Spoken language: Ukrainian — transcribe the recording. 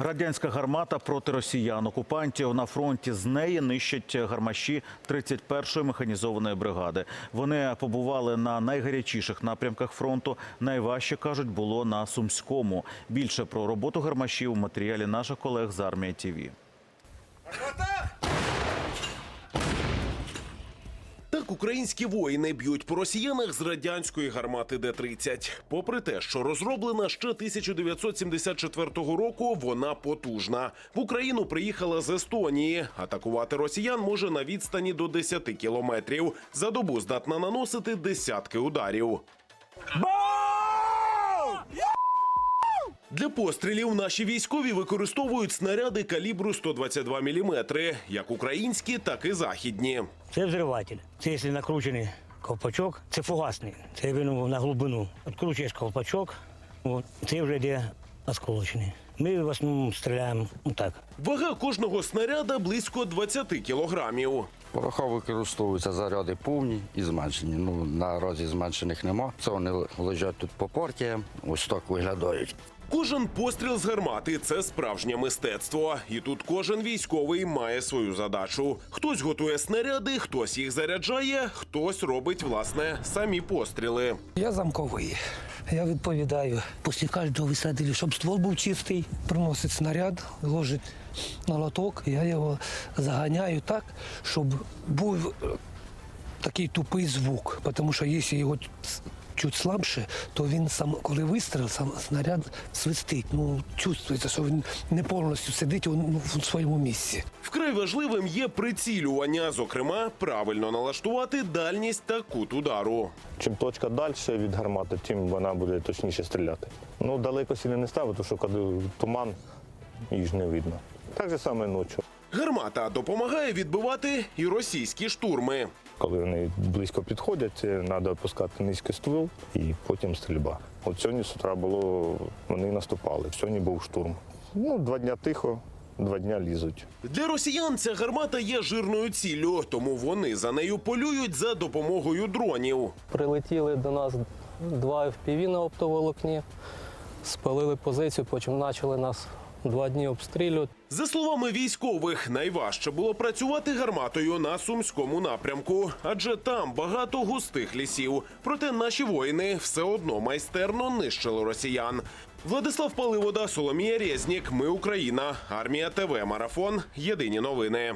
Радянська гармата проти росіян. Окупантів на фронті з неї нищать гармаші 31-ї механізованої бригади. Вони побували на найгарячіших напрямках фронту. Найважче кажуть було на сумському. Більше про роботу гармашів у матеріалі наших колег з армії ТІВІ. Так українські воїни б'ють по росіянах з радянської гармати Д-30. Попри те, що розроблена ще 1974 року, вона потужна. В Україну приїхала з Естонії. Атакувати росіян може на відстані до 10 кілометрів. За добу здатна наносити десятки ударів. Для пострілів наші військові використовують снаряди калібру 122 мм, як українські, так і західні. Це взриватель. Це якщо накручений ковпачок, це фугасний. Це він на глибину. Відкручуєш ковпачок, от, це вже йде осколочний. Ми в основному стріляємо так. Вага кожного снаряда близько 20 кілограмів. Пороха використовуються заряди повні і зменшені. Ну, наразі зменшених нема. Це вони лежать тут по партіям, ось так виглядають. Кожен постріл з гармати це справжнє мистецтво. І тут кожен військовий має свою задачу. Хтось готує снаряди, хтось їх заряджає, хтось робить власне самі постріли. Я замковий. Я відповідаю після кожного висадили, щоб ствол був чистий, приносить снаряд, ложить на лоток, я його заганяю так, щоб був е, такий тупий звук. Тому що якщо його чуть слабше, то він сам, коли вистріл, сам снаряд свистить. Ну, чувствується, що він не повністю сидить у, ну, в своєму місці. Вкрай важливим є прицілювання, зокрема, правильно налаштувати дальність та кут удару. Чим точка далі від гармати, тим вона буде точніше стріляти. Ну, далеко сильно не ставити, тому що коли туман, її ж не видно. Так же саме ночі. Гармата допомагає відбивати і російські штурми. Коли вони близько підходять, треба опускати низький ствол і потім стрільба. От сьогодні з утра було, вони наступали. Сьогодні був штурм. Ну, два дня тихо, два дня лізуть. Для росіян ця гармата є жирною ціллю, тому вони за нею полюють за допомогою дронів. Прилетіли до нас два FPV на оптоволокні, спалили позицію, потім почали нас два дні обстрілю. За словами військових, найважче було працювати гарматою на сумському напрямку, адже там багато густих лісів. Проте наші воїни все одно майстерно нищили росіян. Владислав Паливода, Соломія Резнік. Ми Україна. Армія ТВ Марафон. Єдині новини.